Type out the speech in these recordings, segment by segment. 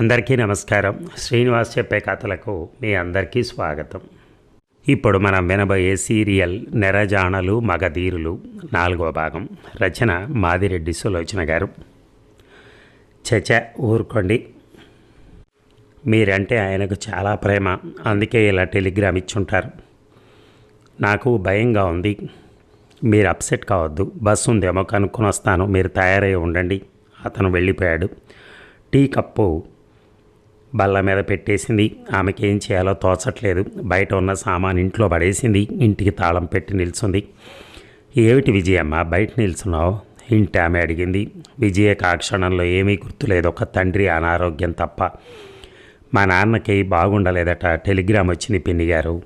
అందరికీ నమస్కారం. శ్రీనివాస్ చెప్పే కథలకు మీ అందరికీ స్వాగతం. ఇప్పుడు మనం వినబోయే సీరియల్ నెరజాణలు మగధీరులు నాలుగో భాగం. రచన మాదిరెడ్డి సులోచన గారు. చచ ఊరుకోండి. మీరంటే ఆయనకు చాలా ప్రేమ. అందుకే ఇలా టెలిగ్రామ్ ఇచ్చుంటారు. నాకు భయంగా ఉంది. మీరు అప్సెట్ కావద్దు. బస్సు ఉందేమో కనుక్కొని వస్తాను మీరు తయారై ఉండండి. అతను వెళ్ళిపోయాడు. టీ కప్పు బల్ల మీద పెట్టేసింది. ఆమెకి ఏం చేయాలో తోచట్లేదు. బయట ఉన్న సామాన్ ఇంట్లో పడేసింది. ఇంటికి తాళం పెట్టి నిల్చుంది. ఏమిటి విజయమ్మ? బయట నిల్చున్నావు? ఇంటి ఆమె అడిగింది. విజయకు ఆ క్షణంలో ఏమీ గుర్తులేదు. ఒక తండ్రి అనారోగ్యం తప్ప. మా నాన్నకి బాగుండలేదట. టెలిగ్రామ్ వచ్చింది పిన్ని గారు.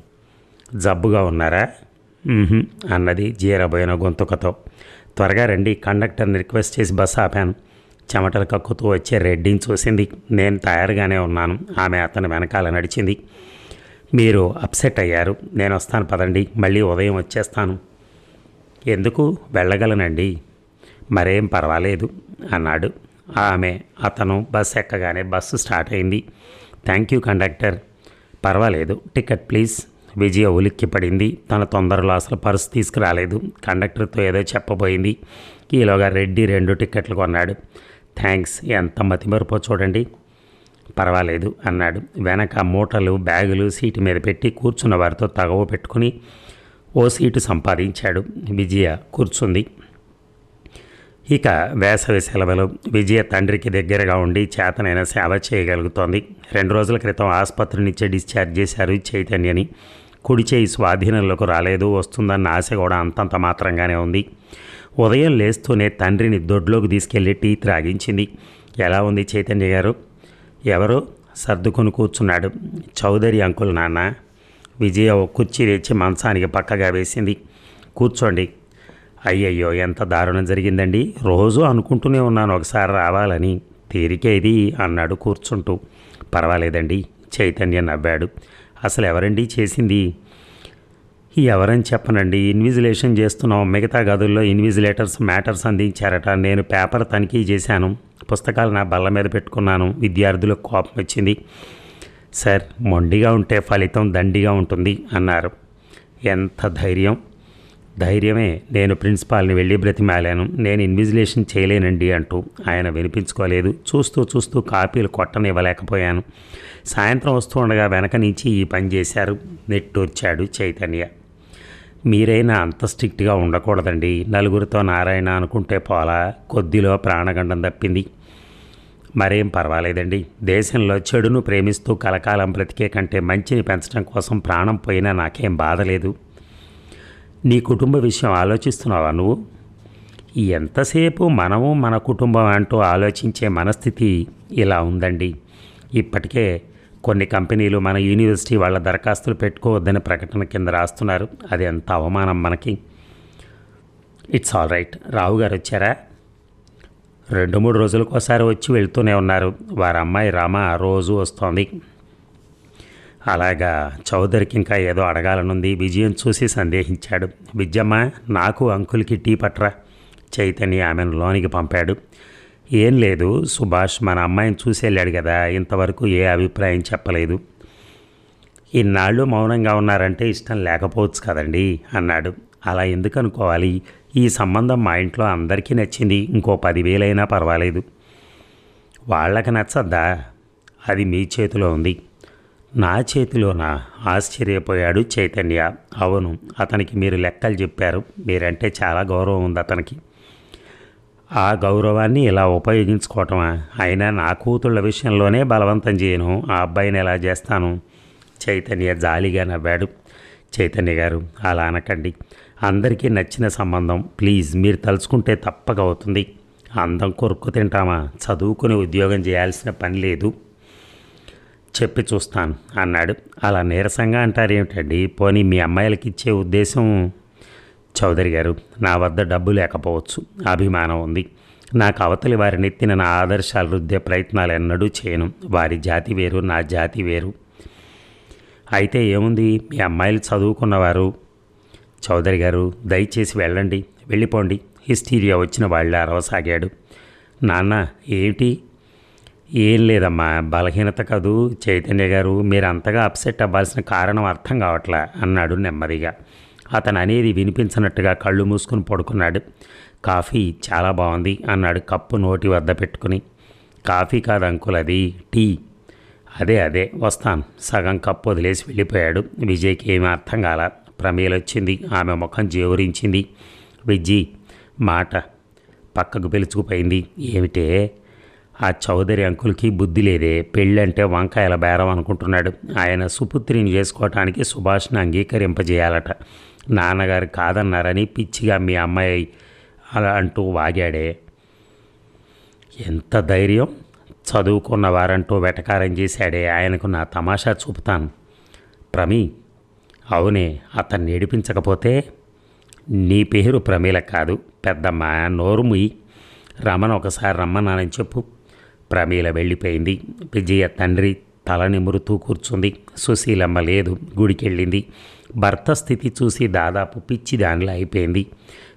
జబ్బుగా ఉన్నారా? అన్నది జీరబోయిన గొంతుకతో. త్వరగా రండి. కండక్టర్ని రిక్వెస్ట్ చేసి బస్సు ఆపాను. చెమటలు కక్కుతూ వచ్చే రెడ్డిని చూసింది. నేను తయారుగానే ఉన్నాను. ఆమె అతని వెనకాల నడిచింది. మీరు అప్సెట్ అయ్యారు. నేను వస్తాను పదండి. మళ్ళీ ఉదయం వచ్చేస్తాను. ఎందుకు? వెళ్ళగలనండి. మరేం పర్వాలేదు అన్నాడు. ఆమె అతను బస్ ఎక్కగానే బస్సు స్టార్ట్ అయింది. Thank you conductor. పర్వాలేదు. Ticket please. విజయ ఉలిక్కి పడింది తన తొందరలో అసలు పర్సు తీసుకురాలేదు. కండక్టర్తో ఏదో చెప్పబోయింది. ఈలోగా రెడ్డి రెండు టిక్కెట్లు కొన్నాడు. థ్యాంక్స్ ఎంత మతిమరుపో చూడండి. పర్వాలేదు అన్నాడు. వెనక మూటలు బ్యాగులు సీటు మీద పెట్టి కూర్చున్న వారితో తగవ పెట్టుకుని ఓ సీటు సంపాదించాడు విజయ కూర్చుంది. ఇక వేసవి సెలవులు. విజయ తండ్రికి దగ్గరగా ఉండి చేతనైన సేవ చేయగలుగుతోంది. రెండు రోజుల క్రితం ఆసుపత్రి నుంచి డిశ్చార్జ్ చేశారు చైతన్యని. కుడి చేయి స్వాధీనంలోకి రాలేదు వస్తుందన్న ఆశ కూడా అంతంత మాత్రంగానే ఉంది. ఉదయం లేస్తూనే తండ్రిని దొడ్లోకి తీసుకెళ్ళి టీ త్రాగించింది. ఎలా ఉంది చైతన్య గారు? ఎవరు సర్దుకొని కూర్చున్నాడు. చౌదరి అంకుల్ నాన్న. విజయ ఓ కుర్చీ తెచ్చి మంచానికి పక్కగా వేసింది. కూర్చోండి. అయ్యయ్యో ఎంత దారుణం జరిగిందండి. రోజు అనుకుంటూనే ఉన్నాను ఒకసారి రావాలని. తీరికే ఇది అన్నాడు కూర్చుంటూ. పర్వాలేదండి చైతన్య నవ్వాడు. అసలు ఎవరండి చేసింది? ఎవరని చెప్పనండి. ఇన్విజిలేషన్ చేస్తున్నాం మిగతా గదుల్లో ఇన్విజిలేటర్స్ మ్యాటర్స్ అందించారట. నేను పేపర్ తనిఖీ చేశాను. పుస్తకాలు నా బల్ల మీద పెట్టుకున్నాను. విద్యార్థులకు కోపం వచ్చింది. సార్ మొండిగా ఉంటే ఫలితం దండిగా ఉంటుంది అన్నారు. ఎంత ధైర్యం? ధైర్యమే. నేను ప్రిన్సిపాల్ని వెళ్ళి బ్రతిమాలాను. నేను ఇన్విజిలేషన్ చేయలేనండి అంటూ ఆయన వినిపించుకోలేదు. చూస్తూ చూస్తూ కాపీలు కొట్టనివ్వలేకపోయాను. సాయంత్రం వస్తూ ఉండగా వెనక నుంచి ఈ పని చేశారు. నెట్టొచ్చాడు చైతన్య. మీరైనా అంత స్ట్రిక్ట్గా ఉండకూడదండి. నలుగురితో నారాయణ అనుకుంటే పోలా. కొద్దిలో ప్రాణగండం తప్పింది. మరేం పర్వాలేదండి. దేశంలో చెడును ప్రేమిస్తూ కలకాలం బ్రతికే కంటే మంచిని పెంచడం కోసం ప్రాణం పోయినా నాకేం బాధ లేదు. నీ కుటుంబ విషయం ఆలోచిస్తున్నావా నువ్వు? ఎంతసేపు మనము మన కుటుంబం అంటూ ఆలోచించే మనస్థితి ఇలా ఉందండి. ఇప్పటికే కొన్ని కంపెనీలు మన యూనివర్సిటీ వాళ్ళ దరఖాస్తులు పెట్టుకోవద్దని ప్రకటన కింద రాస్తున్నారు. అది ఎంత అవమానం మనకి. ఇట్స్ ఆల్ రైట్ రావు గారు వచ్చారా? రెండు మూడు రోజులకోసారి వచ్చి వెళ్తూనే ఉన్నారు. వారి అమ్మాయి రామ రోజు వస్తోంది. అలాగా చౌదరికి ఇంకా ఏదో అడగాలనుంది. విజయం చూసి సందేహించాడు. విద్యమ్మ నాకు అంకుల్కి టీ పట్రా. చైతన్య ఆమెను లోనికి పంపాడు. ఏం లేదు. సుభాష్ మన అమ్మాయిని చూసి వెళ్ళాడు కదా ఇంతవరకు ఏ అభిప్రాయం చెప్పలేదు. ఇన్నాళ్ళు మౌనంగా ఉన్నారంటే ఇష్టం లేకపోవచ్చు కదండి అన్నాడు. అలా ఎందుకు అనుకోవాలి ఈ సంబంధం మా ఇంట్లో అందరికీ నచ్చింది ఇంకో పదివేలైనా పర్వాలేదు. వాళ్ళకి నచ్చద్దా? అది మీ చేతిలో ఉంది. నా చేతిలోనా? ఆశ్చర్యపోయాడు చైతన్య. అవును అతనికి మీరు లెక్కలు చెప్పారు. మీరంటే చాలా గౌరవం ఉంది అతనికి. ఆ గౌరవాన్ని ఇలా ఉపయోగించుకోవటమా? అయినా నా కూతుళ్ళ విషయంలోనే బలవంతం చేయను. ఆ అబ్బాయిని ఎలా చేస్తాను? చైతన్య జాలిగా నవ్వాడు. చైతన్య గారు అలా అనకండి. అందరికీ నచ్చిన సంబంధం. ప్లీజ్ మీరు తలుచుకుంటే తప్పక అవుతుంది. అందం కొరుక్కు తింటామా? చదువుకుని ఉద్యోగం చేయాల్సిన పని లేదు. చెప్పి చూస్తాను అన్నాడు. అలా నీరసంగా అంటారేమిటండి? పోనీ మీ అమ్మాయిలకి ఇచ్చే ఉద్దేశం చౌదరి గారు నా వద్ద డబ్బు లేకపోవచ్చు అభిమానం ఉంది. నాకు అవతలి వారి నెత్తిన నా ఆదర్శాలు రుద్దే ప్రయత్నాలు ఎన్నడూ చేయను. వారి జాతి వేరు నా జాతి వేరు. అయితే ఏముంది? మీ అమ్మాయిలు చదువుకున్నవారు. చౌదరి గారు దయచేసి వెళ్ళండి వెళ్ళిపోండి. హిస్టీరియా వచ్చిన వాళ్ళ అరవసాగాడు. నాన్న ఏమిటి? ఏం లేదమ్మా బలహీనత కాదు? చైతన్య గారు మీరు అంతగా అప్సెట్ అవ్వాల్సిన కారణం అర్థం కావట్లా? అన్నాడు నెమ్మదిగా. అతను అనేది వినిపించినట్టుగా కళ్ళు మూసుకుని పడుకున్నాడు. కాఫీ చాలా బాగుంది అన్నాడు కప్పు నోటి వద్ద పెట్టుకుని. కాఫీ కాదు అంకుల్ అది టీ. అదే అదే వస్తాను. సగం కప్పు వదిలేసి వెళ్ళిపోయాడు. విజయ్కి ఏమీ అర్థం కాల. ప్రమేలొచ్చింది ఆమె ముఖం జేవురించింది విజ్జి మాట పక్కకు పిలుచుకుపోయింది. ఏమిటే? ఆ చౌదరి అంకుల్కి బుద్ధి లేదే. పెళ్ళంటే వంకాయల బేరం అనుకుంటున్నాడు. ఆయన సుపుత్రిని చేసుకోవటానికి సుభాష్ను అంగీకరింపజేయాలట. నాన్నగారు కాదన్నారని పిచ్చిగా మీ అమ్మాయి అలా అంటూ వాగాడే. ఎంత ధైర్యం? చదువుకున్న వారంటూ వెటకారం చేశాడే. ఆయనకు నా తమాషా చూపుతాను. ప్రమీ అవునే అతన్ని ఏడిపించకపోతే నీ పేరు ప్రమీల కాదు పెద్దమ్మ. నోరు ముయ్యి రమణ ఒకసారి రమ్మన్నానని చెప్పు. ప్రమీల వెళ్ళిపోయింది. విజయ తండ్రి తల నిమురుతూ కూర్చుంది. సుశీలమ్మ లేదు గుడికెళ్ళింది. భర్త స్థితి చూసి దాదాపు పిచ్చి దానిలో అయిపోయింది.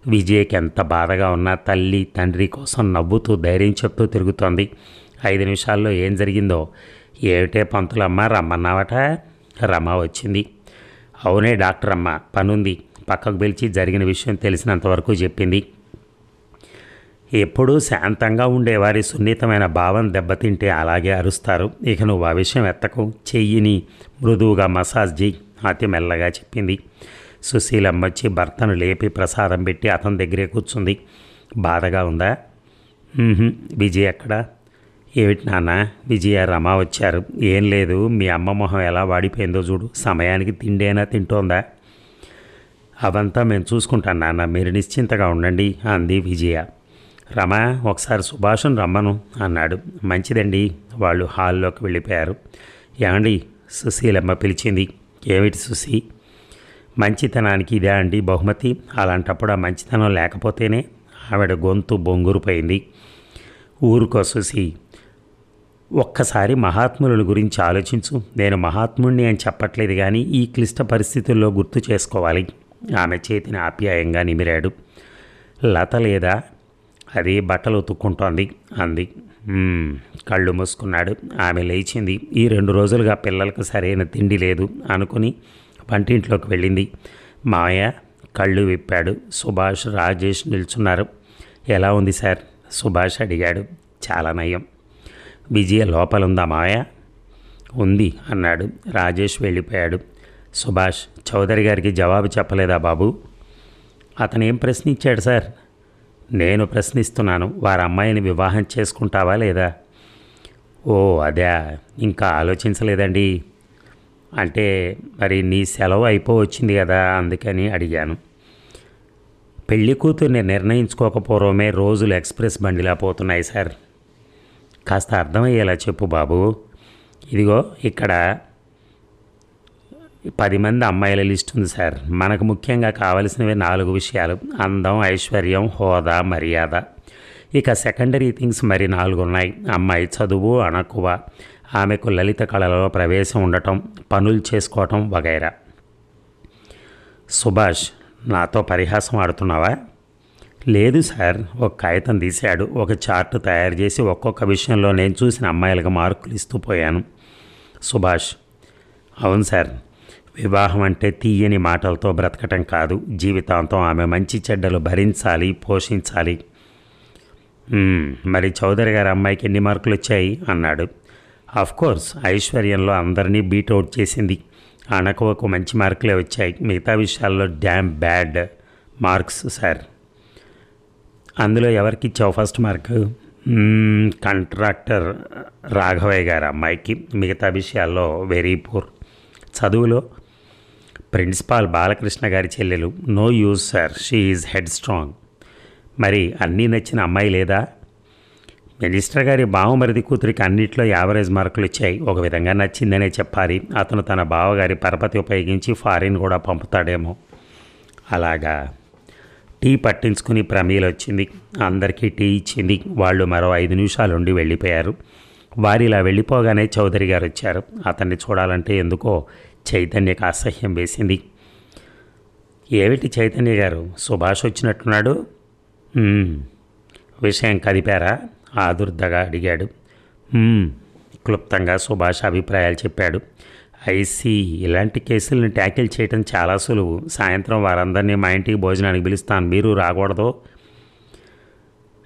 విజయ్కి ఎంత బాధగా ఉన్నా తల్లి తండ్రి కోసం నవ్వుతూ ధైర్యం చెప్తూ తిరుగుతోంది. ఐదు నిమిషాల్లో ఏం జరిగిందో? ఏమిటే పంతులమ్మ? రమ్మన్నావట? రమ వచ్చింది. అవునే డాక్టర్ అమ్మ పనుంది. పక్కకు పిలిచి జరిగిన విషయం తెలిసినంతవరకు చెప్పింది. ఎప్పుడూ శాంతంగా ఉండేవారి సున్నితమైన భావం దెబ్బతింటే అలాగే అరుస్తారు. ఇక నువ్వు ఆ విషయం ఎత్తకు. చెయ్యిని మృదువుగా మసాజ్ చేయి అతి మెల్లగా చెప్పింది. సుశీలమ్మ వచ్చి భర్తను లేపి ప్రసాదం పెట్టి అతని దగ్గరే కూర్చుంది. బాధగా ఉందా? విజయ్ ఎక్కడ? ఏమిటి నాన్న? విజయ రమ వచ్చారు. ఏం లేదు. మీ అమ్మ మొహం ఎలా వాడిపోయిందో చూడు. సమయానికి తిండేనా తింటోందా? అవంతా మేము చూసుకుంటాం నాన్న. మీరు నిశ్చింతగా ఉండండి అంది విజయ. రమ ఒకసారి సుభాషను రమ్మను అన్నాడు. మంచిదండి. వాళ్ళు హాల్లోకి వెళ్ళిపోయారు. ఏమండి? సుశీలమ్మ పిలిచింది. ఏమిటి సుశీ మంచితనానికి ఇదే అండి బహుమతి. అలాంటప్పుడు ఆ మంచితనం లేకపోతేనే ఆవిడ గొంతు బొంగురుపోయింది. ఊరుకో సుశీ ఒక్కసారి మహాత్ముల గురించి ఆలోచించు. నేను మహాత్ముణ్ణి అని చెప్పట్లేదు కానీ ఈ క్లిష్ట పరిస్థితుల్లో గుర్తు చేసుకోవాలి. ఆమె చేతిని ఆప్యాయంగా నిమిరాడు. లత లేదా అది బట్టలు ఉతుక్కుంటోంది అంది. కళ్ళు మూసుకున్నాడు. ఆమె లేచింది. ఈ రెండు రోజులుగా పిల్లలకు సరైన తిండి లేదు అనుకుని వంటింట్లోకి వెళ్ళింది. మావయ్య కళ్ళు విప్పాడు. సుభాష్ రాజేష్ నిల్చున్నారు. ఎలా ఉంది సార్? సుభాష్ అడిగాడు. చాలా నయం. విజయ లోపలుందా మావయ్య? ఉంది అన్నాడు. రాజేష్ వెళ్ళిపోయాడు. సుభాష్ చౌదరి గారికి జవాబు చెప్పలేదా బాబు? అతను ఏం ప్రశ్నించాడు సార్? నేను ప్రశ్నిస్తున్నాను వారి అమ్మాయిని వివాహం చేసుకుంటావా లేదా? ఓ అదే. ఇంకా ఆలోచించలేదండి. అంటే మరి నీ సెలవు అయిపోవచ్చింది కదా అందుకని అడిగాను. పెళ్ళి కూతుర్ని నిర్ణయించుకోకపోవడమే రోజులు ఎక్స్ప్రెస్ బండిలా పోతున్నాయి సార్. కాస్త అర్థమయ్యేలా చెప్పు బాబు. ఇదిగో ఇక్కడ పది మంది అమ్మాయిల లిస్ట్ ఉంది సార్. మనకు ముఖ్యంగా కావలసినవి నాలుగు విషయాలు. అందం ఐశ్వర్యం హోదా మర్యాద. ఇక సెకండరీ థింగ్స్ మరి నాలుగు ఉన్నాయి అమ్మాయి చదువు అణకువ. ఆమెకు లలిత కళలలో ప్రవేశం ఉండటం పనులు చేసుకోవటం వగైరా. సుభాష్ నాతో పరిహాసం ఆడుతున్నావా? లేదు సార్ ఒక కాగితం తీశాడు. ఒక చార్ట్ తయారు చేసి ఒక్కొక్క విషయంలో నేను చూసిన అమ్మాయిలకు మార్కులు ఇస్తూ పోయాను. సుభాష్ అవును సార్. వివాహం అంటే తీయని మాటలతో బ్రతకటం కాదు. జీవితాంతం ఆమె మంచి చెడ్డలు భరించాలి పోషించాలి. మరి చౌదరి గారి అమ్మాయికి ఎన్ని మార్కులు వచ్చాయి? అన్నాడు. ఆఫ్ కోర్స్ ఐశ్వర్యంలో అందరినీ బీట్అవుట్ చేసింది. అణకువకు మంచి మార్కులే వచ్చాయి. మిగతా విషయాల్లో డ్యామ్ బ్యాడ్ మార్క్స్ సార్. అందులో ఎవరికి ఇచ్చావు first mark? Contractor contractor Raghavayya గారి అమ్మాయికి. మిగతా విషయాల్లో వెరీ పూర్. చదువులో ప్రిన్సిపాల్ బాలకృష్ణ గారి చెల్లెలు no use sir she is headstrong మరి అన్నీ నచ్చిన అమ్మాయి లేదా? మినిస్టర్ గారి బావమరిది కూతురికి అన్నింటిలో యావరేజ్ మార్కులు వచ్చాయి. ఒక విధంగా నచ్చిందనే చెప్పాలి. అతను తన బావగారి పరపతి ఉపయోగించి ఫారిన్ కూడా పంపుతాడేమో. అలాగా. టీ పట్టించుకుని ప్రమీల వచ్చింది. అందరికీ టీ ఇచ్చింది. వాళ్ళు మరో ఐదు నిమిషాలు ఉండి వెళ్ళిపోయారు. వారిలా వెళ్ళిపోగానే చౌదరి గారు వచ్చారు. అతన్ని చూడాలంటే ఎందుకో చైతన్యకు అసహ్యం వేసింది. ఏమిటి చైతన్య గారు? సుభాష్ వచ్చినట్టున్నాడు? విషయం కదిపారా? ఆదుర్దగా అడిగాడు. క్లుప్తంగా సుభాష్ అభిప్రాయాలు చెప్పాడు. ఐసీ ఇలాంటి కేసులను ట్యాకిల్ చేయటం చాలా సులువు. సాయంత్రం వారందరినీ మా ఇంటికి భోజనానికి పిలుస్తాను. మీరు రాకూడదు.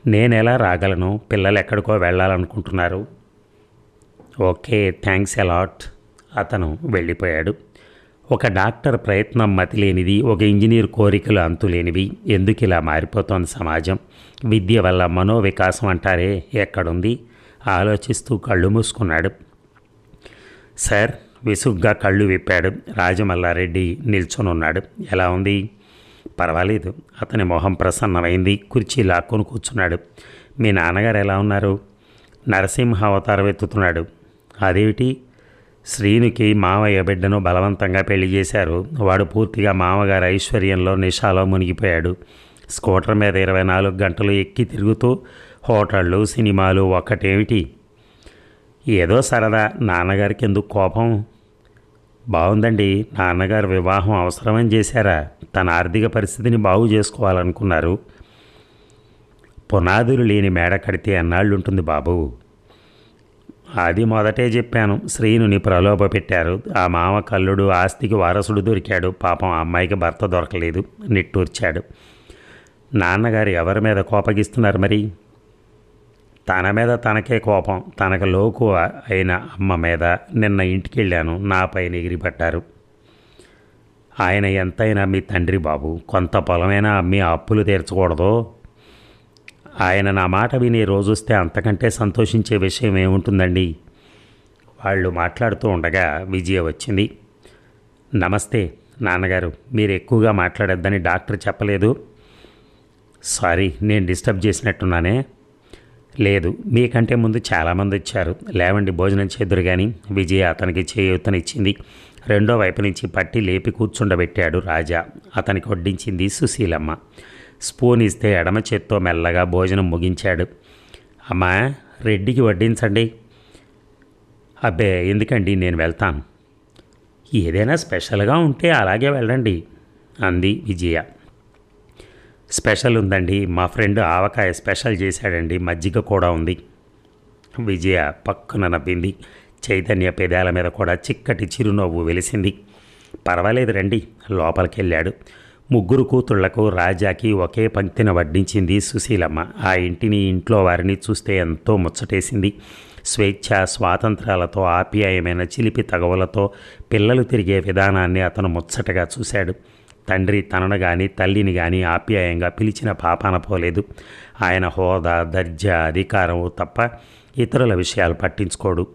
నేను ఎలా రాగలను? పిల్లలు ఎక్కడికో వెళ్ళాలనుకుంటున్నారు. ఓకే థ్యాంక్స్ అలాట్ అతను వెళ్ళిపోయాడు. ఒక డాక్టర్ ప్రయత్నం మతిలేనిది ఒక ఇంజనీర్ కోరికలు అంతులేనివి. ఎందుకు ఇలా మారిపోతోంది సమాజం? విద్య వల్ల మనోవికాసం అంటారే ఎక్కడుంది? ఆలోచిస్తూ కళ్ళు మూసుకున్నాడు. సార్ విసుగ్గా కళ్ళు విప్పాడు. రాజమల్లారెడ్డి నిల్చొని ఉన్నాడు ఎలా ఉంది? పర్వాలేదు. అతని మొహం ప్రసన్నమైంది. కుర్చీ లాక్కొని కూర్చున్నాడు. మీ నాన్నగారు ఎలా ఉన్నారు? నరసింహ అవతారం ఎత్తుతున్నాడు. అదేమిటి? శ్రీనుకి మావయ్య బిడ్డను బలవంతంగా పెళ్ళి చేశారు. వాడు పూర్తిగా మామగారి ఐశ్వర్యంలో నిషాలో మునిగిపోయాడు. స్కూటర్ మీద ఇరవై నాలుగు గంటలు ఎక్కి తిరుగుతూ హోటళ్ళు సినిమాలు ఒక్కటేమిటి? ఏదో సరదా. నాన్నగారికి ఎందుకు కోపం? బాగుందండి నాన్నగారు వివాహం అవసరమని చేశారా? తన ఆర్థిక పరిస్థితిని బాగు చేసుకోవాలనుకున్నారు. పునాదులు లేని మేడ కడితే అన్నాళ్ళు ఉంటుంది బాబు. అది మొదటే చెప్పాను. శ్రీనుని ప్రలోభ పెట్టారు. ఆ మామ కల్లుడు ఆస్తికి వారసుడు దొరికాడు. పాపం ఆ అమ్మాయికి భర్త దొరకలేదు. నిట్టూర్చాడు. నాన్నగారు ఎవరి మీద కోపగిస్తున్నారు మరి? తన మీద తనకే కోపం. తనకు లోకు అయిన అమ్మ మీద నిన్న ఇంటికి వెళ్ళాను నా పైన ఆయన ఎంతైనా మీ తండ్రి బాబు. కొంత పొలమైనా అమ్మి అప్పులు తీర్చకూడదు. ఆయన నా మాట విని రోజు వస్తే అంతకంటే సంతోషించే విషయం ఏముంటుందండి? వాళ్ళు మాట్లాడుతూ ఉండగా విజయ వచ్చింది. నమస్తే నాన్నగారు మీరు ఎక్కువగా మాట్లాడొద్దని డాక్టర్ చెప్పలేదు. సారీ నేను డిస్టర్బ్ చేసినట్టున్నానే. లేదు మీకంటే ముందు చాలామంది వచ్చారు లేవండి భోజనం చేదురు కానీ విజయ అతనికి చేయూతనిచ్చింది. రెండో వైపు నుంచి పట్టి లేపి కూర్చుండబెట్టాడు రాజా. అతనికి వడ్డించింది సుశీలమ్మ. స్పూన్ ఇస్తే ఎడమ చేత్తో మెల్లగా భోజనం ముగించాడు. అమ్మా రెడ్డికి వడ్డించండి. అబ్బే ఎందుకండి? నేను వెళ్తాను. ఏదైనా స్పెషల్గా ఉంటే అలాగే వెళ్ళండి అంది విజయ. స్పెషల్ ఉందండి. మా ఫ్రెండ్ ఆవకాయ స్పెషల్ చేశాడండి. మజ్జిగ కూడా ఉంది. విజయ పక్కన నవ్వింది. చైతన్య పెదాల మీద కూడా చిక్కటి చిరునవ్వు వెలిసింది. పర్వాలేదు రండి లోపలికి వెళ్ళాడు ముగ్గురు కూతుళ్ళకు రాజాకి ఒకే పంక్తిన వడ్డించింది సుశీలమ్మ. ఆ ఇంటిని ఇంట్లో వారిని చూస్తే ఎంతో ముచ్చటేసింది. స్వేచ్ఛ స్వాతంత్రాలతో ఆప్యాయమైన చిలిపి తగవలతో పిల్లలు తిరిగే విధానాన్ని అతను ముచ్చటగా చూశాడు. తండ్రి తనను కానీ తల్లిని కానీ ఆప్యాయంగా పిలిచిన పాపాన పోలేదు. ఆయన హోదా దర్జా అధికారం తప్ప ఇతరుల విషయాలు పట్టించుకోడు.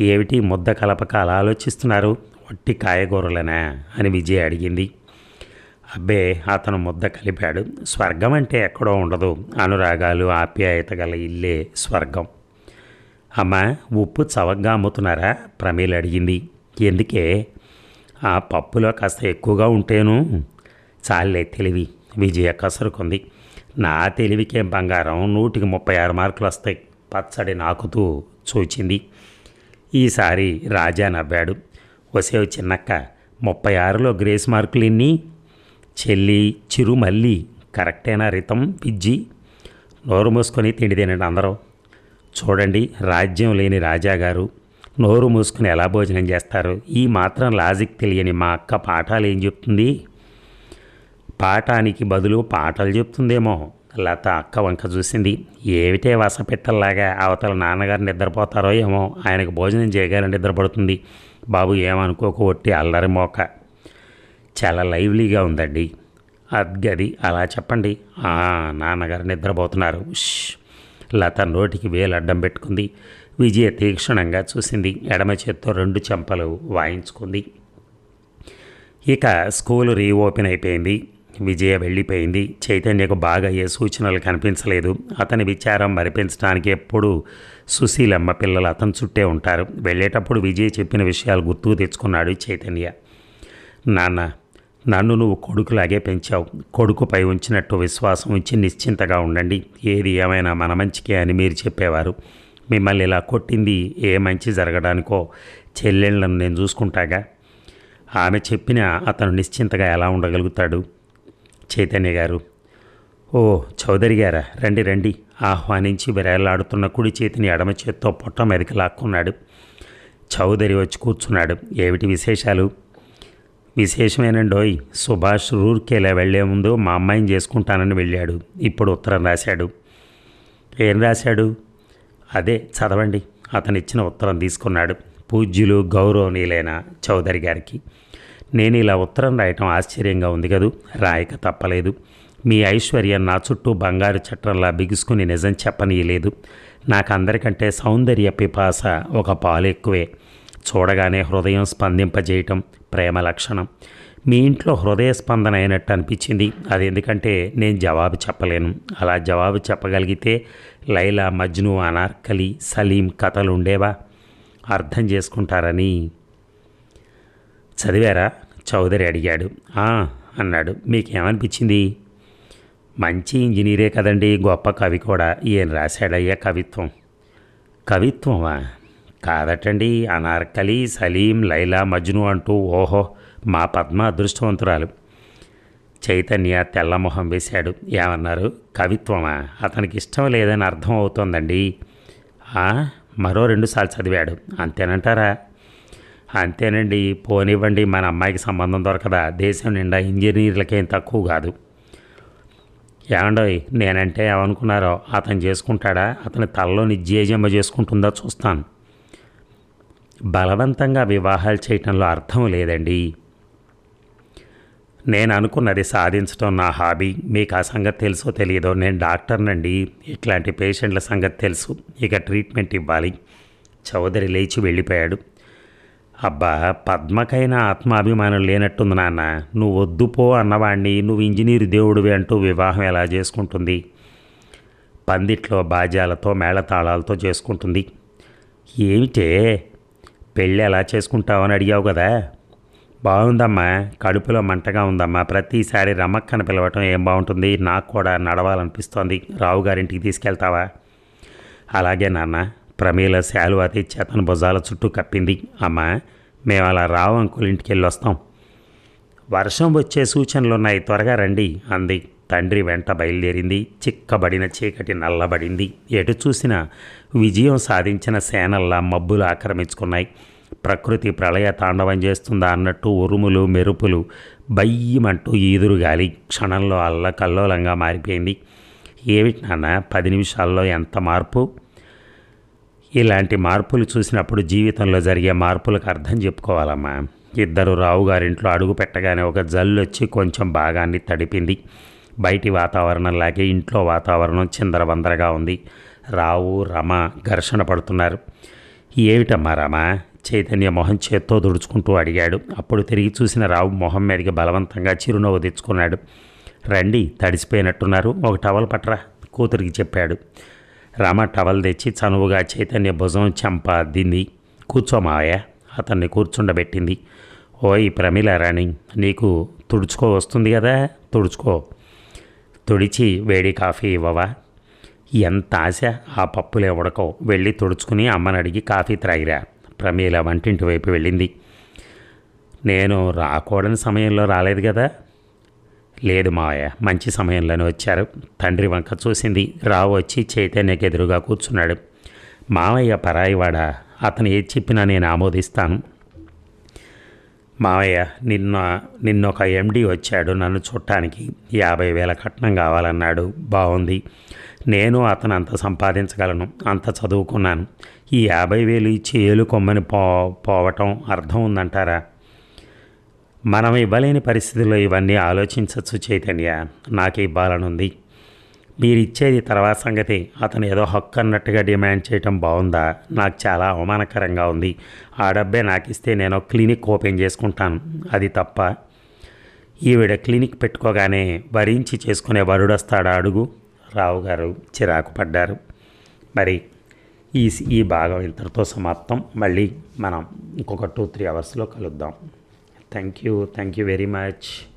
ఏమిటి ముద్ద కలపక అలా ఆలోచిస్తున్నారు? వట్టి కాయగూరలనా? అని విజయ్ అడిగింది. అబ్బే అతను ముద్ద కలిపాడు. స్వర్గం అంటే ఎక్కడో ఉండదు. అనురాగాలు ఆప్యాయత గల ఇల్లే స్వర్గం. అమ్మ ఉప్పు చవగ్గా అమ్ముతున్నారా? ప్రమీల అడిగింది. ఎందుకే? ఆ పప్పులో కాస్త ఎక్కువగా ఉంటేను. చాలే తెలివి. విజయ కసరుకుంది. నా తెలివికేం బంగారం నూటికి ముప్పై ఆరు మార్కులు వస్తాయి. పచ్చడి నాకుతూ చూచింది. ఈసారి రాజా నవ్వాడు. వసే చిన్నక్క ముప్పై ఆరులో గ్రేస్ మార్కులు ఎన్ని? చెల్లి చిరు మల్లి కరెక్టేనా రితం పిజ్జి? నోరు మూసుకొని తిండి తినండి అందరూ. చూడండి రాజ్యం లేని రాజాగారు నోరు మూసుకుని ఎలా భోజనం చేస్తారు? ఈ మాత్రం లాజిక్ తెలియని మా అక్క పాఠాలు ఏం చెప్తుంది? పాఠానికి బదులు పాటలు చెప్తుందేమో. లత అక్క వంక చూసింది. ఏమిటే వసపెట్టల్లాగా అవతల నాన్నగారు నిద్రపోతారో ఏమో. ఆయనకు భోజనం చేయగానే నిద్రపడుతుంది. బాబు ఏమనుకోక ఒట్టి అల్లరి మోక. చాలా లైవ్లీగా ఉందండి. అద్గది అలా చెప్పండి. నాన్నగారు నిద్రపోతున్నారు. లత నోటికి వేలు అడ్డం పెట్టుకుంది. విజయ తీక్షణంగా చూసింది. ఎడమ చేత్తో రెండు చెంపలు వాయించుకుంది. ఇక స్కూలు రీఓపెన్ అయిపోయింది. విజయ వెళ్ళిపోయింది. చైతన్యకు బాగా ఏ సూచనలు కనిపించలేదు. అతని విచారం మరిపించడానికి ఎప్పుడు సుశీలమ్మ పిల్లలు అతని చుట్టే ఉంటారు. వెళ్ళేటప్పుడు విజయ్ చెప్పిన విషయాలు గుర్తుకు తెచ్చుకున్నాడు చైతన్య. నాన్న నన్ను నువ్వు కొడుకులాగే పెంచావు. కొడుకుపై ఉంచినట్టు విశ్వాసం ఉంచి నిశ్చింతగా ఉండండి. ఏది ఏమైనా మన మంచికే అని మీరు చెప్పేవారు. మిమ్మల్ని ఇలా కొట్టింది ఏ మంచి జరగడానికో చెల్లెళ్ళను నేను చూసుకుంటాగా. ఆమె చెప్పిన అతను నిశ్చింతగా ఎలా ఉండగలుగుతాడు? చైతన్య గారు ఓ చౌదరి గారా రండి రండి. ఆహ్వానించి విరేలాడుతున్న కుడి చేతిని ఎడమ చేత్తో పొట్ట మీదకి లాక్కున్నాడు. చౌదరి వచ్చి కూర్చున్నాడు. ఏమిటి విశేషాలు? విశేషమేనండోయ్ సుభాష్ రూర్కేలా వెళ్ళే ముందు మా అమ్మాయిని చేసుకుంటానని వెళ్ళాడు. ఇప్పుడు ఉత్తరం రాశాడు. ఏం రాశాడు? అదే చదవండి. అతనిచ్చిన ఉత్తరం తీసుకున్నాడు. పూజ్యులు గౌరవనీయులైన చౌదరి గారికి. నేను ఇలా ఉత్తరం రాయటం ఆశ్చర్యంగా ఉంది కదూ? రాయక తప్పలేదు. మీ ఐశ్వర్యం నా చుట్టూ బంగారు చట్రంలా బిగుసుకుని నిజం చెప్పనీయలేదు. నాకు అందరికంటే సౌందర్య పిపాస ఒక పాలు ఎక్కువే చూడగానే హృదయం స్పందింపజేయటం ప్రేమ లక్షణం. మీ ఇంట్లో హృదయ స్పందన అయినట్టు అనిపించింది. అది ఎందుకంటే నేను జవాబు చెప్పలేను. అలా జవాబు చెప్పగలిగితే లైలా మజ్ను అనార్కలి సలీం కథలు ఉండేవా? అర్థం చేసుకుంటారని. చదివారా? చౌదరి అడిగాడు. అన్నాడు. మీకేమనిపించింది? మంచి ఇంజనీరే కదండి గొప్ప కవి కూడా. ఈయన రాశాడయ్యా కవిత్వం. కవిత్వమా? కాదటండి అనార్కలి సలీం లైలా మజ్ను అంటూ ఓహో మా పద్మ అదృష్టవంతురాలు. చైతన్య తెల్లమొహం వేశాడు. ఏమన్నారు? కవిత్వమా? అతనికి ఇష్టం లేదని అర్థం అవుతోందండి. మరో రెండుసార్లు చదివాడు. అంతేనంటారా? అంతేనండి. పోనివ్వండి మన అమ్మాయికి సంబంధం దొరకదా? దేశం నిండా ఇంజనీర్లకేం తక్కువ కాదు. ఏమండోయ్ నేనంటే ఏమనుకున్నారో? అతను చేసుకుంటాడా? అతని తలలోని జేజమ్మ చేసుకుంటుందా? చూస్తాను. బలవంతంగా వివాహాలు చేయటంలో అర్థం లేదండి. నేను అనుకున్నది సాధించడం నా హాబీ. మీకు ఆ సంగతి తెలుసో తెలియదో నేను డాక్టర్నండి. ఇట్లాంటి పేషెంట్ల సంగతి తెలుసు. ఇక ట్రీట్మెంట్ ఇవ్వాలి. చౌదరి లేచి వెళ్ళిపోయాడు. అబ్బా పద్మకైనా ఆత్మాభిమానం లేనట్టుంది నాన్న. నువ్వు వద్దు పో అన్నవాణ్ణి. నువ్వు ఇంజనీర్ దేవుడివి అంటూ వివాహం ఎలా చేసుకుంటుంది? పందిట్లో బాజాలతో మేళతాళాలతో చేసుకుంటుంది. ఏమిటే? పెళ్ళి ఎలా చేసుకుంటావని అడిగావు కదా. బాగుందమ్మా. కడుపులో మంటగా ఉందమ్మా. ప్రతిసారి రమ్మక్కన పిలవటం ఏం బాగుంటుంది? నాకు కూడా నడవాలనిపిస్తోంది. రావు గారింటికి తీసుకెళ్తావా? అలాగే నాన్న. ప్రమీల శాలువా తెచ్చి అతని భుజాల చుట్టూ కప్పింది. అమ్మా మేము అలా రావు అంకుల్ ఇంటికి వెళ్ళి వస్తాం వర్షం వచ్చే సూచనలు ఉన్నాయి త్వరగా రండి అంది. తండ్రి వెంట బయలుదేరింది. చిక్కబడిన చీకటి నల్లబడింది. ఎటు చూసినా విజయం సాధించిన సేనల్లా మబ్బులు ఆక్రమించుకున్నాయి. ప్రకృతి ప్రళయ తాండవం చేస్తుందా అన్నట్టు ఉరుములు మెరుపులు బయ్యమంటూ ఈదురు గాలి క్షణంలో అల్లకల్లోలంగా మారిపోయింది. ఏమిటి నాన్న పది నిమిషాల్లో ఎంత మార్పు? ఇలాంటి మార్పులు చూసినప్పుడు జీవితంలో జరిగే మార్పులకు అర్థం చెప్పుకోవాలమ్మా. ఇద్దరు రావు గారింట్లో అడుగు పెట్టగానే ఒక జల్లు వచ్చి కొంచెం భాగాన్ని తడిపింది. బయటి వాతావరణంలాగే ఇంట్లో వాతావరణం చిందరవందరగా ఉంది. రావు రమ ఘర్షణ పడుతున్నారు. ఏమిటమ్మా రమ? చైతన్య మొహం చేత్తో దుడుచుకుంటూ అడిగాడు. అప్పుడు తిరిగి చూసిన రావు మొహం మీదకి బలవంతంగా చిరునవ్వు తెచ్చుకున్నాడు. రండి తడిసిపోయినట్టున్నారు. ఒక టవల్ పట్రా కూతురికి చెప్పాడు. రమ టవల్ తెచ్చి చనువుగా చైతన్య భుజం చెంప దింది కూర్చో అతన్ని కూర్చుండబెట్టింది. ఓయ్ ప్రమిళ రాణి నీకు తుడుచుకో వస్తుంది కదా తుడుచుకో. తుడిచి వేడి కాఫీ ఇవ్వవా? ఎంత ఆశ ఆ పప్పులే ఉడకో వెళ్ళి తుడుచుకుని అమ్మని అడిగి కాఫీ త్రాగిరా. ప్రమీల వంటింటి వైపు వెళ్ళింది. నేను రాకూడని సమయంలో రాలేదు కదా లేదు మావయ్య మంచి సమయంలోనే వచ్చారు. తండ్రి వంక చూసింది. రావు వచ్చి చైతన్యకి ఎదురుగా కూర్చున్నాడు. మావయ్య పరాయివాడ? అతను ఏది చెప్పినా నేను ఆమోదిస్తాను. మావయ్య నిన్న నిన్న ఒక ఎండి వచ్చాడు నన్ను చుట్టానికి యాభై వేల కట్నం కావాలన్నాడు. బాగుంది నేను అతను అంత సంపాదించగలను. అంత చదువుకున్నాను. ఈ యాభై వేలు ఇచ్చి ఏలుకొమ్మని పో పోవటం అర్థం ఉందంటారా? మనం ఇవ్వలేని పరిస్థితుల్లో ఇవన్నీ ఆలోచించవచ్చు చైతన్య. నాకు ఇవ్వాలనుంది మీరిచ్చేది తర్వాత సంగతి. అతను ఏదో హక్కు అన్నట్టుగా డిమాండ్ చేయటం బాగుందా నాకు చాలా అవమానకరంగా ఉంది. ఆ డబ్బే నాకు ఇస్తే నేను క్లినిక్ ఓపెన్ చేసుకుంటాను. అది తప్ప. ఈవిడ క్లినిక్ పెట్టుకోగానే భరించి చేసుకునే వరుడొస్తాడా అడుగు? రావు గారు చిరాకు పడ్డారు. మరి ఈ ఈ భాగం ఇంతటితో సమాప్తం. మళ్ళీ మనం ఇంకొక టూ త్రీ అవర్స్లో కలుద్దాం. Thank you thank you very much.